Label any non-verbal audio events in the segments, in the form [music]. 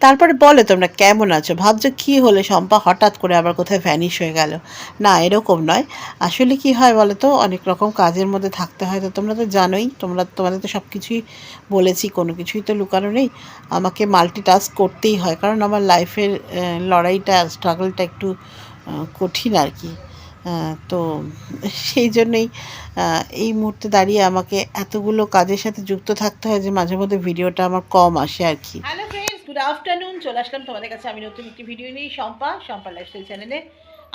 তারপরে বলো, তোমরা কেমন আছো? ভাবছ কী হলে? শম্পা হঠাৎ করে আবার কোথায় ভ্যানিশ হয়ে গেল? না, এরকম নয়। আসলে কি হয় বলো তো অনেক রকম কাজের মধ্যে থাকতে হয়। তো তোমরা তো জানোই, তোমরা তোমাদের তো সব কিছুই বলেছি, কোনো কিছুই তো লুকানো নেই। আমাকে মাল্টিটাস্ক করতেই হয়। কারণ আমার লাইফের লড়াইটা স্ট্রাগলটা একটু কঠিন আর কি। তো সেই জন্যই এই মুহূর্তে দাঁড়িয়ে আমাকে এতগুলো কাজের সাথে যুক্ত থাকতে হয় যে মাঝে মধ্যে ভিডিওটা আমার কম আসে আর কি। গুড আফটারনুন চলে আসলাম তোমাদের কাছে। আমি নতুন একটি ভিডিও নিয়ে শম্পা শম্পা লাইফস্টাইল চ্যানেলে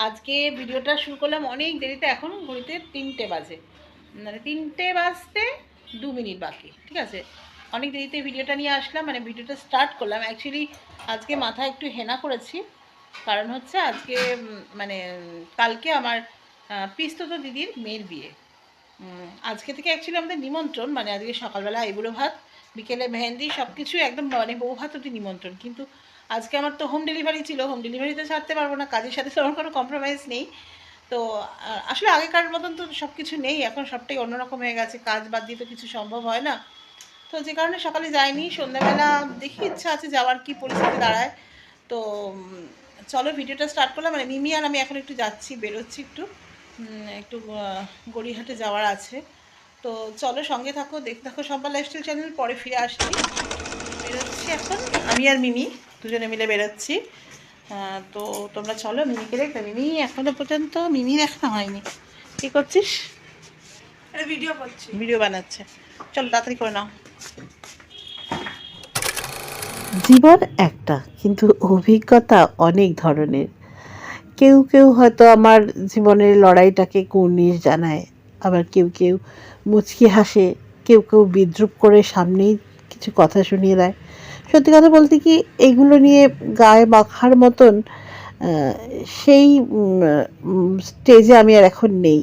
আজকে ভিডিওটা শুরু করলাম অনেক দেরিতে, এখন ঘড়িতে তিনটে বাজে। মানে তিনটে বাজতে দু মিনিট বাকি, ঠিক আছে? অনেক দেরিতে ভিডিওটা নিয়ে আসলাম মানে ভিডিওটা স্টার্ট করলাম। অ্যাকচুয়ালি আজকে মাথা একটু হেনা করেছি। কারণ হচ্ছে আজকে মানে কালকে আমার পিস্তত দিদির মেয়ের বিয়ে। আজকে থেকে অ্যাকচুয়ালি আমাদের নিমন্ত্রণ মানে আজকে সকালবেলা এগুলো ভাত বিকেলে মেহেন্দি সব কিছু একদম মানে বউ অব্দি নিমন্ত্রণ। কিন্তু আজকে আমার তো হোম ডেলিভারি ছিল হোম ডেলিভারিতে ছাড়তে পারব না কাজের সাথে তো আমার কোনো কম্প্রোমাইজ নেই। তো আসলে আগেকার মতন তো সব কিছু নেই এখন সবটাই অন্যরকম হয়ে গেছে কাজ বাদ দিয়ে তো কিছু সম্ভব হয় না। তো যে কারণে সকালে যাইনি সন্ধ্যাবেলা দেখি ইচ্ছা আছে যাওয়ার কি পরিস্থিতি দাঁড়ায়। তো চলো ভিডিওটা স্টার্ট করলাম মানে মিমি আর আমি এখন একটু যাচ্ছি বেরোচ্ছি একটু। একটু আহ, গড়িয়াহাটে যাওয়ার আছে। তো চলো সঙ্গে থাকো দেখতে থাকো সম্পা লাইফস্টাইল চ্যানেল পরে ফিরে আসছি। বেরোচ্ছি এখন আমি আর মিমি দুজনে মিলে বেরোচ্ছি। তো তোমরা চলো মিমিকে দেখবে। মিমি এখনও পর্যন্ত মিমি দেখা হয়নি। কী করছিস? ভিডিও করছি। ভিডিও বানাচ্ছে। চলো তাড়াতাড়ি করে নাও। জীবন একটা কিন্তু অভিজ্ঞতা অনেক ধরনের। কেউ কেউ হয়তো আমার জীবনের লড়াইটাকে কুর্নিশ জানায়। আবার কেউ কেউ মুচকি হাসে, কেউ কেউ বিদ্রুপ করে সামনেই কিছু কথা শুনিয়ে দেয়। সত্যি কথা বলতে কি, এগুলো নিয়ে গায়ে মাখার মতন সেই স্টেজে আমি আর এখন নেই।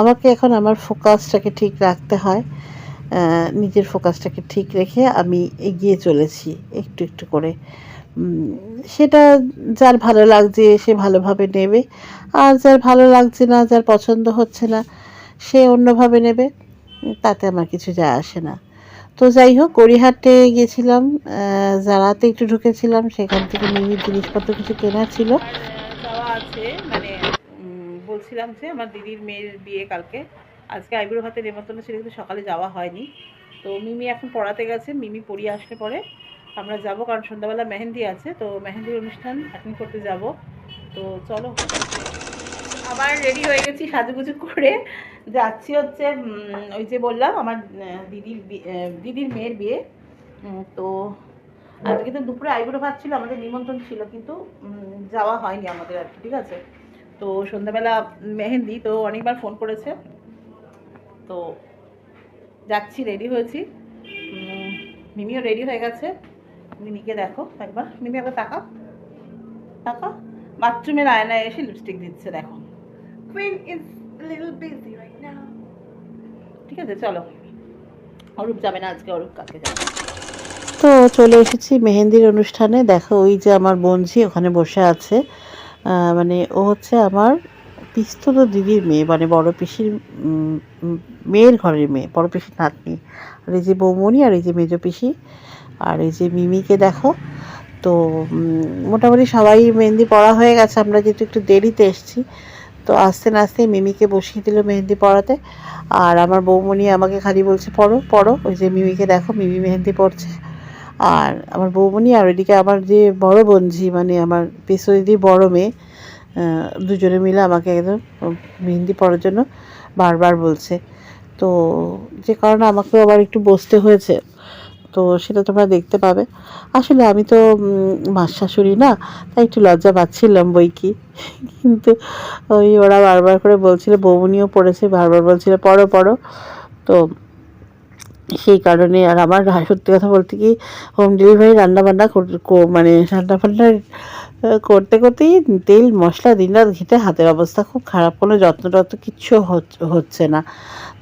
আমাকে এখন আমার ফোকাসটাকে ঠিক রাখতে হয় নিজের ফোকাসটাকে ঠিক রেখে আমি এগিয়ে চলেছি একটু একটু করে। সেটা যার ভালো লাগছে সে ভালোভাবে নেবে, আর যার ভালো লাগছে না, যার পছন্দ হচ্ছে না সে অন্যভাবে নেবে, তাতে আমার কিছু যায় আসে না। তো যাই হোক গড়িহাটে গেছিলাম যারাতে একটু ঢুকেছিলাম, সেখান থেকে মিমির জিনিসপত্র কিছু কেনার ছিল। যাওয়া আছে মানে বলছিলাম যে আমার দিদির মেয়ের বিয়ে কালকে। আজকে আইবুড়ো ভাতে নেমন্তন্ন ছিল কিন্তু সকালে যাওয়া হয়নি। তো মিমি এখন পড়াতে গেছে, মিমি পড়িয়ে আসলে পরে আমরা যাব, কারণ সন্ধ্যাবেলা মেহেন্দি আছে। তো মেহেন্দির অনুষ্ঠান অ্যাটেন্ড করতে যাব। তো চলো। আবার রেডি হয়ে গেছি সাজুগুজু করে। যাচ্ছি হচ্ছে ওই যে বললাম, আমার দিদির দিদির মেয়ের বিয়ে। তো আজকে তো দুপুরে আইবুড়ো ভাত ছিল, আমাদের নিমন্ত্রণ ছিল, কিন্তু যাওয়া হয়নি আমাদের আর ঠিক আছে? তো সন্ধ্যাবেলা মেহেন্দি, তো অনেকবার ফোন করেছে। তো যাচ্ছি রেডি হয়েছি। মিমিও রেডি হয়ে গেছে। মিমিকে দেখো একবার। মিমি একবার তাকা তাকা বাথরুমের আয়নায় এসে লিপস্টিক দিচ্ছে, দেখো। Queen is a little busy right now. ঠিক আছে চলো। অরূপ যাবে না আজকে অরূপ কালকে যাবে। তো চলে এসেছি মেহেন্দির অনুষ্ঠানে। দেখো ওই যে আমার বোনঝি ওখানে বসে আছে। মানে ও হচ্ছে আমার পিস্তল দিদির মেয়ে মানে বড় পিসির মেয়ের ঘরের মেয়ে বড় পিসির নাতনি। আর এই যে বৌমনি আর এই যে মেজো পিসি। আর এই যে মিমিকে দেখো। তো মোটামুটি সবাই মেহেন্দি পড়া হয়ে গেছে। আমরা যেহেতু একটু দেরিতে এসেছি তো আস্তে না আস্তে মিমিকে বসিয়ে দিল মেহেন্দি পড়াতে আর আমার বৌমণি আমাকে খালি বলছে পড়ো পড়ো ওই যে মিমিকে দেখো, মিমি মেহেন্দি পড়ছে আর আমার বৌমণি আর ওইদিকে আমার যে বড় বোনঝি মানে আমার পেশোদিদি বড় মেয়ে দুজনে মিলে আমাকে একদম মেহেন্দি পড়ার জন্য বারবার বলছে। তো যে কারণে আমাকেও আবার একটু বসতে হয়েছে। তো সেটা তোমরা দেখতে পাবে। আসলে আমি তো মাস শাশুড়ি না, তাই একটু লজ্জা পাচ্ছিলাম বই কি কিন্তু ওই ওরা বারবার করে বলছিল বৌমনিও পড়েছে, বারবার বলছিল, পড়ো পড়ো। তো সেই কারণে আর আমার সত্যি কথা বলতে কি হোম ডেলিভারি রান্নাবান্না মানে রান্নাবান্নার করতে করতেই তেল, মশলা দিন রাত ঘেটে হাতের অবস্থা খুব খারাপ। কোনো যত্ন টত্ন কিচ্ছু হচ- হচ্ছে না।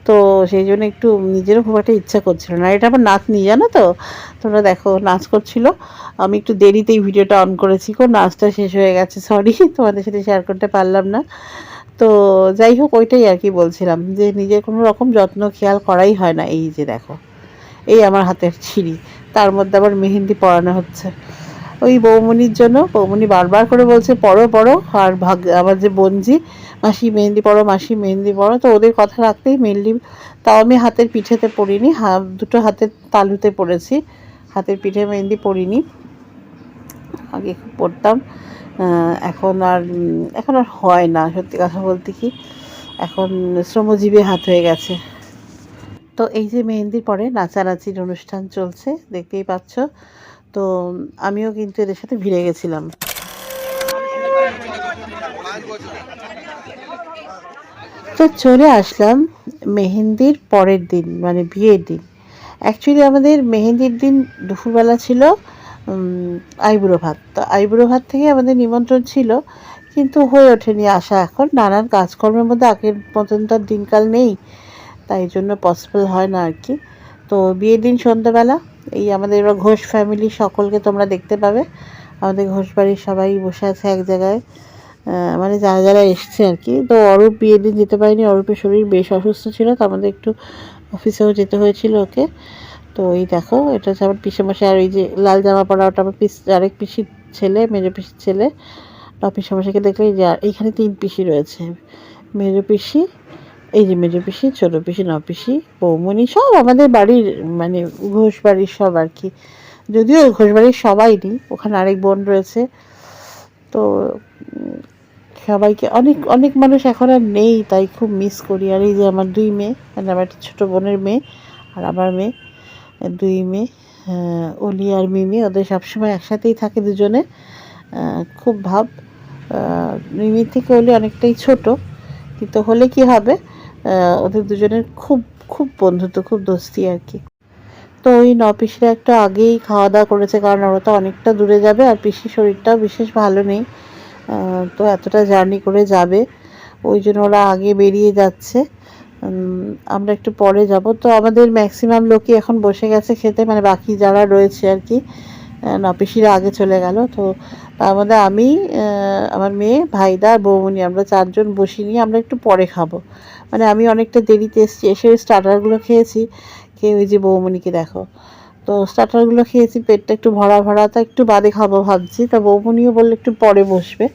তো সেই জন্য একটু নিজেরও খুব একটা ইচ্ছা করছিল না। এটা আবার নাচ নিয়ে জানো তো? তোমরা দেখো, নাচ করছিল। আমি একটু দেরিতেই ভিডিওটা অন করেছি। কো, নাচটা শেষ হয়ে গেছে সরি [laughs] তোমাদের সাথে শেয়ার করতে পারলাম না। তো যাই হোক, ওইটাই আর কি বলছিলাম যে, নিজের কোনো রকম যত্ন, খেয়াল করাই হয় না। এই যে দেখো, এই আমার হাতের ছিঁড়ি। তার মধ্যে আবার মেহেন্দি পরানো হচ্ছে। ওই বৌমনির জন্য। বৌমনি বারবার করে বলছে, পড়ো পড়ো। আর ভাগ আমার যে বোনজি, মাসি মেহেন্দি পড়ো, মাসি মেহেন্দি পড়ো। তো ওদের কথা রাখতেই মেনলি তাও আমি হাতের পিঠেতে পড়িনি, হা, দুটো হাতের তালুতে পড়েছি। হাতের পিঠে মেহেন্দি পড়িনি। আগে পড়তাম। এখন আর এখন আর হয় না, সত্যি কথা বলতে কি। এখন শ্রমজীবী হাত হয়ে গেছে। তো এই যে মেহেন্দির পরে নাচানাচির অনুষ্ঠান চলছে, দেখতেই পাচ্ছ। তো আমিও কিন্তু এদের সাথে ভিড়ে গেছিলাম। তো চলে আসলাম মেহেন্দির পরের দিন মানে বিয়ের দিন। অ্যাকচুয়ালি আমাদের মেহেন্দির দিন দুপুরবেলা ছিল আইবুড়ো ভাত। তো আইবুড়ো ভাত থেকে আমাদের নিমন্ত্রণ ছিল, কিন্তু হয়ে ওঠেনি আসা এখন। নানান কাজকর্মের মধ্যে আগের মতন তো দিনকাল নেই, তাই জন্য পসিবল হয় না আর কি। তো বিয়ের দিন সন্ধ্যাবেলা এই আমাদের এবার ঘোষ ফ্যামিলি সকলকে তোমরা দেখতে পাবে। আমাদের ঘোষ বাড়ির সবাই বসে আছে এক জায়গায়। মানে যারা যারা এসছে আর কি। তো অরূপ বিয়ের দিন যেতে পারেনি, অরূপের শরীর বেশ অসুস্থ ছিল, তো আমাদের একটু অফিসেও যেতে হয়েছিল ওকে। তো এই দেখো, এটা হচ্ছে আমার পিসে মশাই আর ওই যে লাল জামা পরা ওটা আমার পিস, আরেক পিসির ছেলে, মেজো পিসির ছেলে। পিসে মশাইকে দেখলে যে এইখানে তিন পিসি রয়েছে। মেজো পিসি এই যে মেজো পিসি, ছোটো পিসি ন পিসি বৌমনি সব আমাদের বাড়ির মানে ঘোষ বাড়ির সব আর কি। যদিও ঘোষ বাড়ির সবাই নেই, ওখানে আরেক বোন রয়েছে। তো সবাইকে অনেক অনেক মানুষ এখন আর নেই, তাই খুব মিস করি। আর এই যে আমার দুই মেয়ে মানে আমার একটা ছোটো বোনের মেয়ে আর আমার মেয়ে, দুই মেয়ে অলি আর মিমি, ওদের সবসময় একসাথেই থাকে দুজনে। খুব ভাব মিমির থেকে অলি অনেকটাই ছোট, কিন্তু হলে কি হবে? ওদের দুজনের খুব খুব বন্ধুত্ব, খুব দোস্তি আর কি। তো ওই ন পিসিরা একটু আগেই খাওয়া দাওয়া করেছে, কারণ ওরা তো অনেকটা দূরে যাবে আর পিসির শরীরটাও বিশেষ ভালো নেই। তো এতটা জার্নি করে যাবে। ওই জন্য ওরা আগে বেরিয়ে যাচ্ছে। আমরা একটু পরে যাব। তো আমাদের ম্যাক্সিমাম লোকই এখন বসে গেছে খেতে মানে বাকি যারা রয়েছে আর কি নপিসিরা আগে চলে গেল। তো তার মধ্যে আমি আমার মেয়ে, ভাইদা বৌমনি আমরা চারজন বসি নিয়ে আমরা একটু পরে খাব। মানে আমি অনেকটা দেরিতে এসেছি, এসে স্টার্টারগুলো খেয়েছি। খেয়ে ওই যে বৌমনিকে দেখো। তো স্টার্টারগুলো খেয়েছি, পেটটা একটু ভরা ভরা, তো একটু বাদে খাব ভাবছি। তা বৌমনিও বললে একটু পরে বসবে।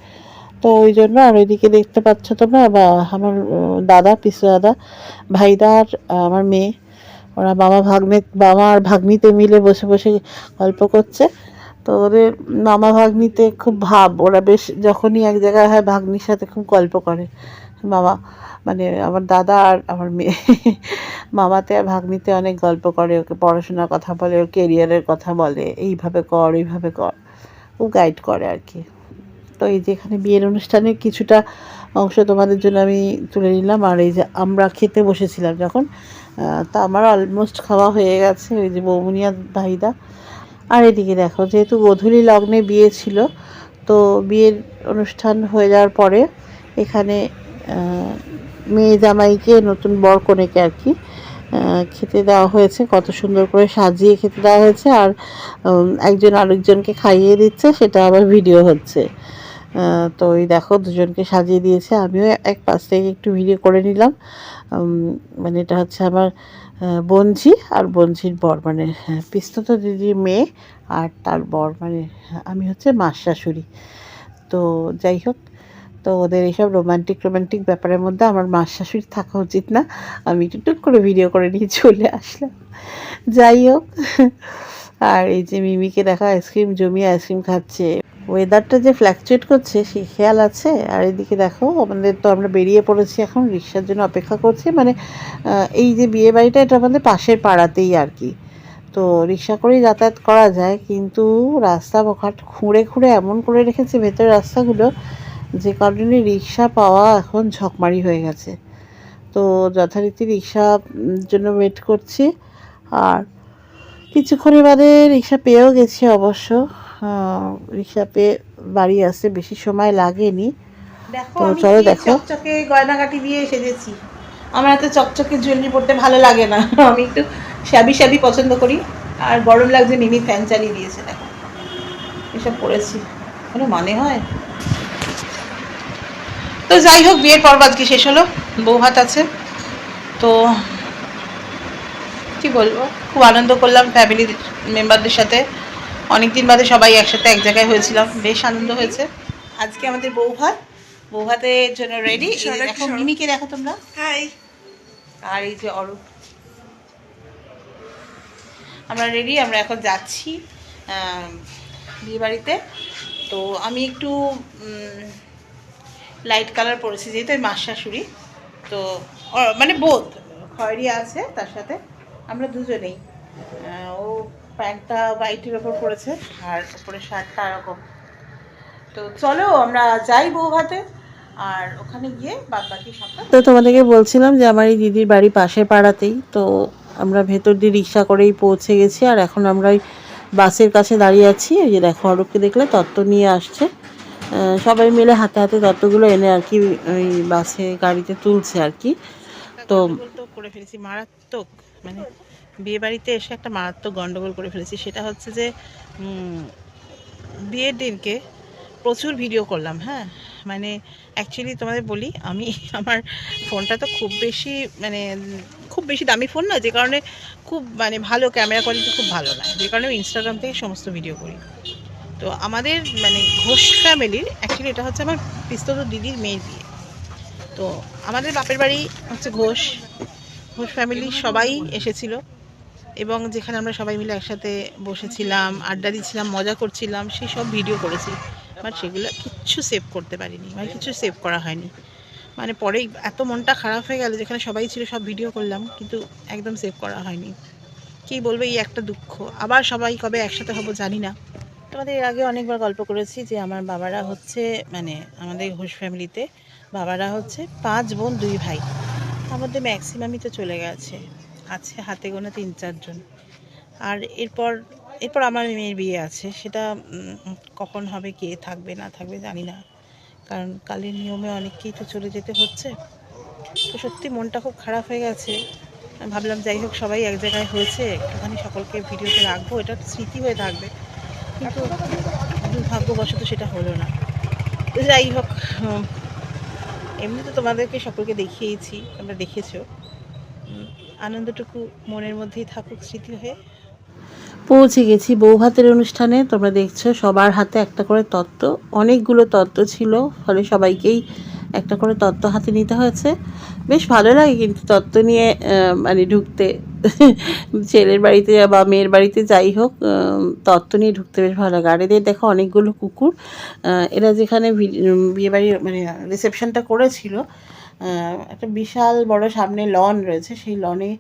তো ওই জন্য আর ওইদিকে দেখতে পাচ্ছ তোমরা বা আমার দাদা, পিসু দাদা, ভাইদা আর আমার মেয়ে। ওরা বাবা ভাগ্নে, বাবা আর ভাগ্নিতে মিলে বসে বসে গল্প করছে। তো ওদের মামা ভাগ্নিতে খুব ভাব। ওরা বেশ যখনই এক জায়গায় হয়, ভাগ্নির সাথে খুব গল্প করে। মামা মানে আমার দাদা আর আমার মেয়ে, মামাতে আর ভাগ্নিতে অনেক গল্প করে, ওকে পড়াশোনার কথা বলে, ওর কেরিয়ারের কথা বলে, এইভাবে কর এইভাবে কর। ও গাইড করে আর কি। তো এই যে এখানে বিয়ের অনুষ্ঠানের কিছুটা অংশ তোমাদের জন্য আমি তুলে নিলাম। আর এই যে আমরা খেতে বসেছিলাম যখন তা আমার অলমোস্ট খাওয়া হয়ে গেছে ওই যে বৌমনিয়া ভাইদা। আর এদিকে দেখো, যেহেতু গোধূলি লগ্নে বিয়ে ছিল, তো বিয়ের অনুষ্ঠান হয়ে যাওয়ার পরে এখানে মেয়ে জামাইকে নতুন বর কনেকে আর কি খেতে দেওয়া হয়েছে কত সুন্দর করে সাজিয়ে খেতে দেওয়া হয়েছে আর একজন আরেকজনকে খাইয়ে দিচ্ছে সেটা আবার ভিডিও হচ্ছে। তো ওই দেখো দুজনকে সাজিয়ে দিয়েছে আমিও এক পাশ থেকে একটু ভিডিও করে নিলাম। মানে এটা হচ্ছে আমার বঞ্জি আর বঞ্জির বর মানে হ্যাঁ, পিস্তত দিদির মেয়ে আর তার বর মানে আমি হচ্ছে মাস শাশুড়ি তো যাই হোক তো ওদের এইসব রোমান্টিক রোমান্টিক ব্যাপারের মধ্যে আমার মাস শাশুড়ি থাকা উচিত না। আমি টুক করে ভিডিও করে নিয়ে চলে আসলাম। যাই হোক, আর এই যে মিমিকে দেখা আইসক্রিম জমিয়ে আইসক্রিম খাচ্ছে। ওয়েদারটা যে ফ্ল্যাকচুয়েট করছে, সে খেয়াল আছে? আর এদিকে দেখো, আমাদের তো আমরা বেরিয়ে পড়েছি এখন, রিক্সার জন্য অপেক্ষা করছি। মানে এই যে বিয়ে বাড়িটা, এটা আমাদের পাশের পাড়াতেই আর কি। তো রিক্সা করেই যাতায়াত করা যায়, কিন্তু রাস্তা ঘাট খুঁড়ে খুঁড়ে এমন করে রেখেছে ভেতরের রাস্তাগুলো যে কারণে রিক্সা পাওয়া এখন ঝকমারি হয়ে গেছে। তো যথারীতি রিক্সা জন্য ওয়েট করছি। আর কিছুক্ষণের বাদে রিক্সা পেয়েও গেছি অবশ্য। রিক্সা পেয়ে বাড়ি আসতে বেশি সময় লাগেনি। দেখো তো চলো দেখো। চকচকে গয়নাগাটি দিয়ে সেজেছি। আমার এত চকচকে জুয়েলারি পরতে ভালো লাগে না। [laughs] আমি একটু শ্যাবি শ্যাবি পছন্দ করি। আর গরম লাগছে মিমি ফ্যান চালিয়ে দিয়েছে দেখো। এসব পরেছি। কোনো মানে হয়? তো যাই হোক বিয়ের পর্ব আজকে শেষ হলো। বউ হাত আছে। তো কি বলব? খুব আনন্দ করলাম ফ্যামিলি মেম্বারদের সাথে। অনেক দিন বাদে সবাই একসাথে এক জায়গায় হয়েছিলাম। বেশ আনন্দ হয়েছে। আজকে আমাদের বউ ভাত। বউ ভাতের জন্য রেডি দেখো। মিমিকে দেখো তোমরা। হাই আর এই যে অরূপ। আমরা রেডি আমরা এখন যাচ্ছি বিয়ে বাড়িতে তো আমি একটু লাইট কালার পরেছি যেহেতু আমি মাস শাশুড়ি তো মানে বোধ খয়েরি আছে, তার সাথে আমরা দুজনেই। ও প্যান্টটা হোয়াইটের ওপর পরেছে, আর উপরে শার্টটা এরকম। তো চলো, আমরা যাই বউ ভাতে আর ওখানে গিয়ে বাদ বাকি তো তোমাদেরকে বলছিলাম যে আমার এই দিদির বাড়ি পাশের পাড়াতেই, তো আমরা ভেতর দিয়ে রিক্সা করেই পৌঁছে গেছি, আর এখন আমরা ওই বাসের কাছে দাঁড়িয়ে আছি, এই যে দেখো অরূপকে দেখলে তত্ত্ব নিয়ে আসছে। সবাই মিলে হাতে হাতে তত্ত্বগুলো এনে আর কি ওই বাসে গাড়িতে তুলছে আর কি। তো করে ফেলেছি মারাত্মক। মানে বিয়ে বাড়িতে এসে একটা মারাত্মক গন্ডগোল করে ফেলেছি। সেটা হচ্ছে যে বিয়ের দিনকে প্রচুর ভিডিও করলাম হ্যাঁ? মানে অ্যাকচুয়ালি তোমাদের বলি আমি [laughs] আমার ফোনটা তো খুব বেশি মানে খুব বেশি দামি ফোন না যে কারণে খুব মানে ভালো ক্যামেরা কোয়ালিটি খুব ভালো না। যে কারণে ইনস্টাগ্রাম থেকে সমস্ত ভিডিও করি। তো আমাদের মানে ঘোষ ফ্যামিলির অ্যাকচুয়ালি এটা হচ্ছে আমার পিস্তত দিদির মেয়ের বিয়ে। তো আমাদের বাপের বাড়ি হচ্ছে ঘোষ। ঘোষ ফ্যামিলি সবাই এসেছিল এবং যেখানে আমরা সবাই মিলে একসাথে বসেছিলাম, আড্ডা দিচ্ছিলাম, মজা করছিলাম, সেই সব ভিডিও করেছি। বাট সেগুলো কিচ্ছু সেভ করতে পারিনি মানে কিছু সেভ করা হয়নি। মানে পরেই এত মনটা খারাপ হয়ে গেল, যেখানে সবাই ছিল সব ভিডিও করলাম, কিন্তু একদম সেভ করা হয়নি। কী বলব এই একটা দুঃখ? আবার সবাই কবে একসাথে হব জানি না। তোমাদের এর আগে অনেকবার গল্প করেছি যে আমার বাবারা হচ্ছে মানে আমাদের ঘোষ ফ্যামিলিতে বাবারা হচ্ছে পাঁচ বোন, দুই ভাই। আমাদের ম্যাক্সিমামই তো চলে গেছে। আছে হাতে গোনা তিন চারজন। আর এরপর এরপর আমার মেয়ের বিয়ে আছে। সেটা কখন হবে, কে থাকবে, না থাকবে জানি না। কারণ কালের নিয়মে অনেককেই তো চলে যেতে হচ্ছে। তো সত্যি মনটা খুব খারাপ হয়ে গেছে। ভাবলাম যাই হোক, সবাই এক জায়গায় হয়েছে। একটুখানি সকলকে ভিডিওতে রাখব। এটা স্মৃতি হয়ে থাকবে। কিন্তু দুর্ভাগ্যবশত সেটা হলো না। যাই হোক এমনি তো তোমাদেরকে সকলকে দেখিয়েছি, তোমরা দেখেছ। আনন্দটুকু মনের মধ্যেই থাকুক স্মৃতি হয়ে। পৌঁছে গেছি বৌভাতের অনুষ্ঠানে। তোমরা দেখছ, সবার হাতে একটা করে তত্ত্ব। অনেকগুলো তত্ত্ব ছিল, ফলে সবাইকেই একটা করে তত্ত্ব হাতে নিতে হয়েছে। বেশ ভালো লাগে কিন্তু তত্ত্ব নিয়ে মানে ঢুকতে। ছেলের বাড়িতে বা মেয়ের বাড়িতে যাই হোক তত্ত্ব নিয়ে ঢুকতে বেশ ভালো লাগে। আর এদের দেখো অনেকগুলো কুকুর এরা যেখানে বিয়ে বাড়ির মানে রিসেপশনটা করেছিল একটা বিশাল বড় সামনে লন রয়েছে। সেই লনে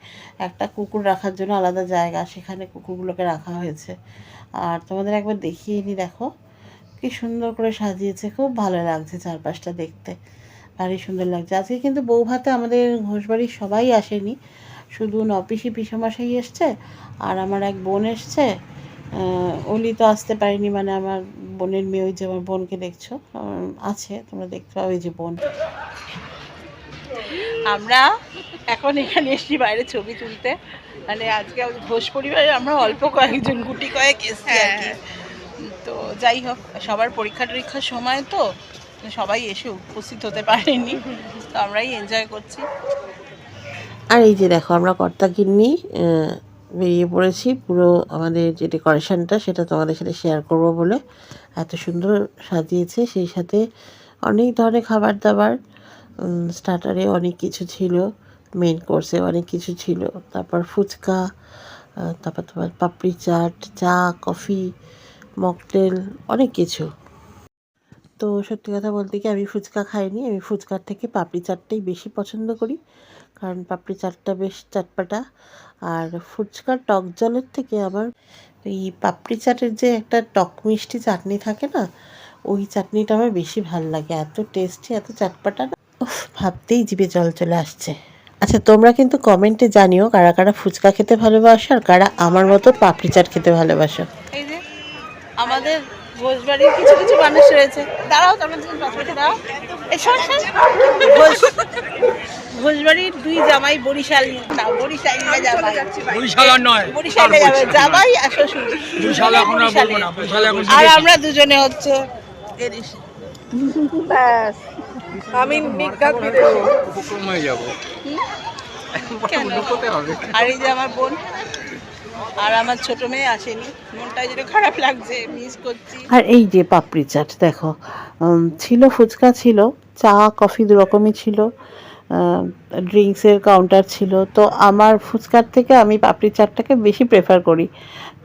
একটা কুকুর রাখার জন্য আলাদা জায়গা, সেখানে কুকুরগুলোকে রাখা হয়েছে। আর তোমাদের একবার দেখিয়ে নি, দেখো। কি সুন্দর করে সাজিয়েছে, খুব ভালো লাগছে চারপাশটা দেখতে। ভারী সুন্দর লাগছে। আজকে কিন্তু বৌভাতে আমাদের ঘোষবাড়ির সবাই আসেনি। শুধু নপিসি পিসমশাই এসছে আর আমার এক বোন এসছে। অলি তো আসতে পারিনি মানে আমার বোনের মেয়ে ওই যে আমার বোনকে দেখছ? আছে তোমরা দেখতে পাবে ওই যে বোন। আমরা এখন এখানে এসেছি বাইরে ছবি তুলতে। মানে আজকে ঘোষ পরিবারে আমরা অল্প কয়েকজন গুটি কয়েক এসছি আর কি। তো যাই হোক সবার পরীক্ষা টরীক্ষার সময় তো সবাই এসে উপস্থিত হতে পারেনি। তো আমরাই এনজয় করছি। আর এই যে দেখো, আমরা কর্তা কিন্নি বেরিয়ে পড়েছি। পুরো আমাদের যে ডেকোরেশনটা সেটা তোমাদের সাথে শেয়ার করব বলে এত সুন্দর সাজিয়েছে। সেই সাথে অনেক ধরনের খাবার দাবার স্টার্টারে অনেক কিছু ছিল মেন কোর্সে অনেক কিছু ছিল। তারপর ফুচকা তারপর তোমার পাপড়ি চাট, চা, কফি, মকটেল, অনেক কিছু। তো সত্যি কথা বলতে কি, আমি ফুচকা খাইনি। আমি ফুচকার থেকে পাপড়ি চাটটাই বেশি পছন্দ করি। কারণ পাপড়ি চাটটা বেশ চাটপাটা। আর ফুচকার টক জলের থেকে আমার এই পাপড়ি চাটের যে একটা টক মিষ্টি চাটনি থাকে না, ওই চাটনিটা আমার বেশি ভালো লাগে। এত টেস্টি এত চাটপাটা না। ভাবতেই জিভে জল চলে আসছে। আচ্ছা তোমরা কিন্তু কমেন্টে জানিও কারা কারা ফুচকা খেতে ভালোবাসো আর কারা আমার মতো পাপড়ি চাট খেতে ভালোবাসো। আমাদের ঘোষবাড়ির কিছু কিছু মানুষ রয়েছে। দাঁড়াও তোমরা দুজন পাশাপাশি দাঁড়াও এই শোন শোন। ঘোষ ঘোষবাড়ির দুই জামাই বরিশাল না বরিশাল জামাই। বরিশাল নয় বরিশালে জামাই আর শ্বশুর বরিশাল এখন আর বলব না বরিশাল এখন আর আমরা দুজনে হচ্ছে। আমি উপক্রম হয়ে যাব। আর এই যে আমার বোন। আর আমার ছোট মেয়ে আসেনি। মনটা যেন খারাপ লাগছে মিস করছি। আর এই যে পাপড়ি চাট, দেখো ছিল, ফুচকা ছিল, চা কফি দু রকমই ছিল ড্রিঙ্কসের কাউন্টার ছিল। তো আমার ফুচকার থেকে আমি পাপড়ি চাটটাকে বেশি প্রেফার করি।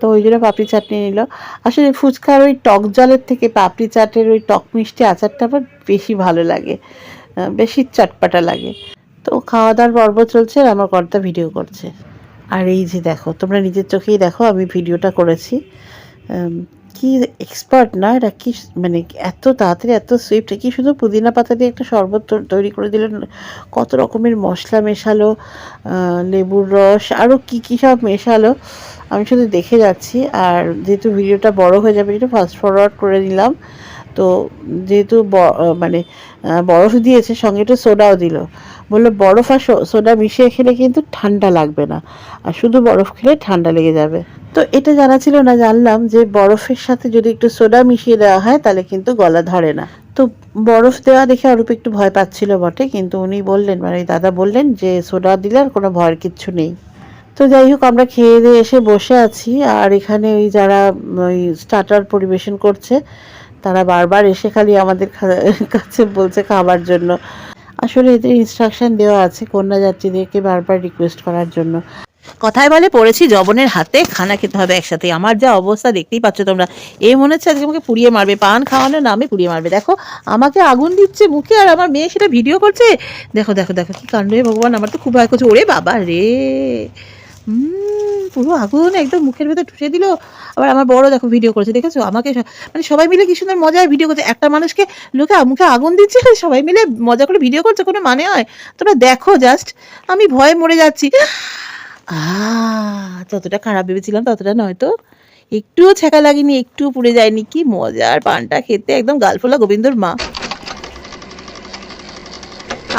তো ওই জন্য পাপড়ি চাটনি নিল। আসলে ফুচকার ওই টক জলের থেকে পাপড়ি চাটের ওই টক মিষ্টি আচারটা আমার বেশি ভালো লাগে বেশি চটপাটা লাগে। তো খাওয়া দাওয়ার পর্ব চলছে আর আমার কর্তা ভিডিও করছে। আর এই যে দেখো, তোমরা নিজের চোখেই দেখো, আমি ভিডিওটা করেছি। কি এক্সপার্ট না এটা কি মানে এত তাড়াতাড়ি, এত সুইফট কি শুধু পুদিনা পাতা দিয়ে একটা শরবত তৈরি করে দিলেন? কত রকমের মশলা মেশালো লেবুর রস আরও কি কি সব মেশালো, আমি শুধু দেখে যাচ্ছি। আর যেহেতু ভিডিওটা বড় হয়ে যাবে একটু ফাস্ট ফরওয়ার্ড করে নিলাম। তো যেহেতু মানে বরফ দিয়েছে, সঙ্গে একটু সোডাও দিল। বলল, বরফ আর সোডা মিশিয়ে খেলে কিন্তু ঠান্ডা লাগবে না। আর শুধু বরফ খেলে ঠান্ডা লেগে যাবে। তো এটা জানা ছিল না, জানলাম যে বরফের সাথে যদি একটু সোডা মিশিয়ে দেওয়া হয়, তাহলে কিন্তু গলা ধরে না। তো বরফ দেওয়া দেখে অরূপ একটু ভয় পাচ্ছিল বটে, কিন্তু উনি বললেন মানে দাদা বললেন যে, সোডা দিলে আর কোনো ভয়ের কিচ্ছু নেই। তো যাই হোক, আমরা খেয়ে দিয়ে এসে বসে আছি, আর এখানে ওই যারা, ওই স্টার্টার পরিবেশন করছে, তারা বারবার এসে খালি আমাদের কাছে বলছে খাবার জন্য। আসলে এদের ইনস্ট্রাকশন দেওয়া আছে কন্যা যাত্রীদেরকে বারবার রিকোয়েস্ট করার জন্য। কথায় বলে, পড়েছি জবনের হাতে, খানা খেতে হবে একসাথে। আমার যা অবস্থা দেখতেই পাচ্ছ তোমরা। এই মনে হচ্ছে আজকে আমাকে পুড়িয়ে মারবে। পান খাওয়ানোর নামে পুড়িয়ে মারবে। দেখো, আমাকে আগুন দিচ্ছে মুখে আর আমার মেয়ে সেটা ভিডিও করছে। দেখো দেখো দেখো, কি কাণ্ড ভগবান, আমার তো খুব ভয় করছে। ওরে বাবা রে! পুরো আগুন একদম মুখের ভেতর ঠুসে দিল। আবার আমার বড় দেখো ভিডিও করেছে, দেখেছ? আমাকে মানে সবাই মিলে কি সুন্দর মজায় ভিডিও করছে। একটা মানুষকে লোকে মুখে আগুন দিচ্ছে, সবাই মিলে মজা করে ভিডিও করছে, কোনো মানে হয় তোমরা দেখো জাস্ট আমি ভয়ে মরে যাচ্ছি। আহ যতটা খারাপ ভেবেছিলাম, ততটা নয় তো। একটুও ছেঁকা লাগেনি, একটুও পুড়ে যায়নি। কি মজার পানটা খেতে, একদম গালফোলা গোবিন্দর মা।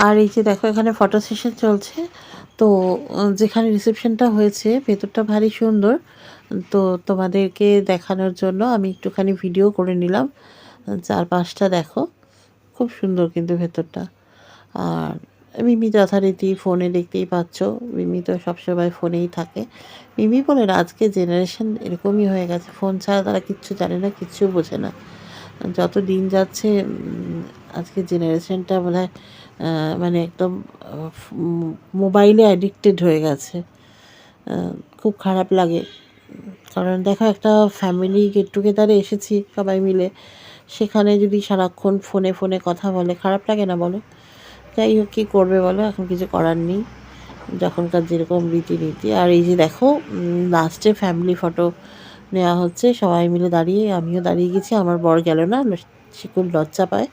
আর এই যে দেখো, এখানে ফটো সেশন চলছে। তো যেখানে রিসেপশনটা হয়েছে, ভেতরটা ভারী সুন্দর। তো তোমাদেরকে দেখানোর জন্য আমি একটুখানি ভিডিও করে নিলাম। চারপাশটা দেখো, খুব সুন্দর কিন্তু ভেতরটা। আর মিমি যথারীতি ফোনে দেখতেই পাচ্ছ। মিমি তো সবসময় ফোনেই থাকে। মিমি বলে আজকে জেনারেশন এরকমই হয়ে গেছে। ফোন ছাড়া তারা কিচ্ছু জানে না, কিচ্ছু বোঝে না। যত দিন যাচ্ছে আজকে জেনারেশনটা বোধ মানে একদম মোবাইলে অ্যাডিক্টেড হয়ে গেছে। খুব খারাপ লাগে। কারণ দেখো, একটা ফ্যামিলি গেট টুগেদারে এসেছি সবাই মিলে। সেখানে যদি সারাক্ষণ ফোনে ফোনে কথা বলে, খারাপ লাগে না বলো? যাই হোক, কী করবে বলো? এখন কিছু করার নেই। যখনকার যেরকম রীতিনীতি। আর এই যে দেখো লাস্টে ফ্যামিলি ফটো নেওয়া হচ্ছে। সবাই মিলে দাঁড়িয়ে, আমিও দাঁড়িয়ে গেছি। আমার বর গেল না সে খুব লজ্জা পায়।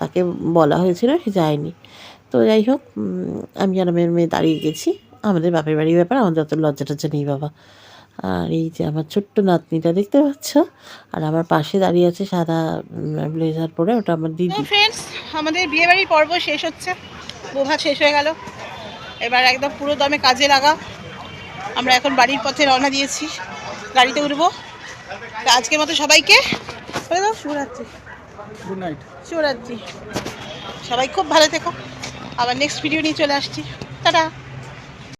তাকে বলা হয়েছিল, সে যায়নি। তো যাই হোক আমি আর মেয়ের মেয়ে দাঁড়িয়ে গেছি। আমাদের বাপের বাড়ির ব্যাপার আমাদের অত লজ্জা টজ্জা নেই বাবা। আর এই যে আমার ছোট্ট নাতনিটা দেখতে পাচ্ছ, আর আমার পাশে দাঁড়িয়ে আছে সাদা ব্লেজার পরে, ওটা আমার দিদি। ফ্রেন্ডস আমাদের বিয়ে বাড়ির পর্ব শেষ হচ্ছে। বোভা শেষ হয়ে গেল। এবার একদম পুরো দমে কাজে লাগা। আমরা এখন বাড়ির পথে রওনা দিয়েছি। গাড়িতে উঠবো। তা আজকের মতো সবাইকে বলে দাও। শুভরাত্রি। গুড নাইট শুভরাত্রি। সবাই খুব ভালো থেকো। আবার নেক্সট ভিডিও নিয়ে চলে আসছি। টাটা।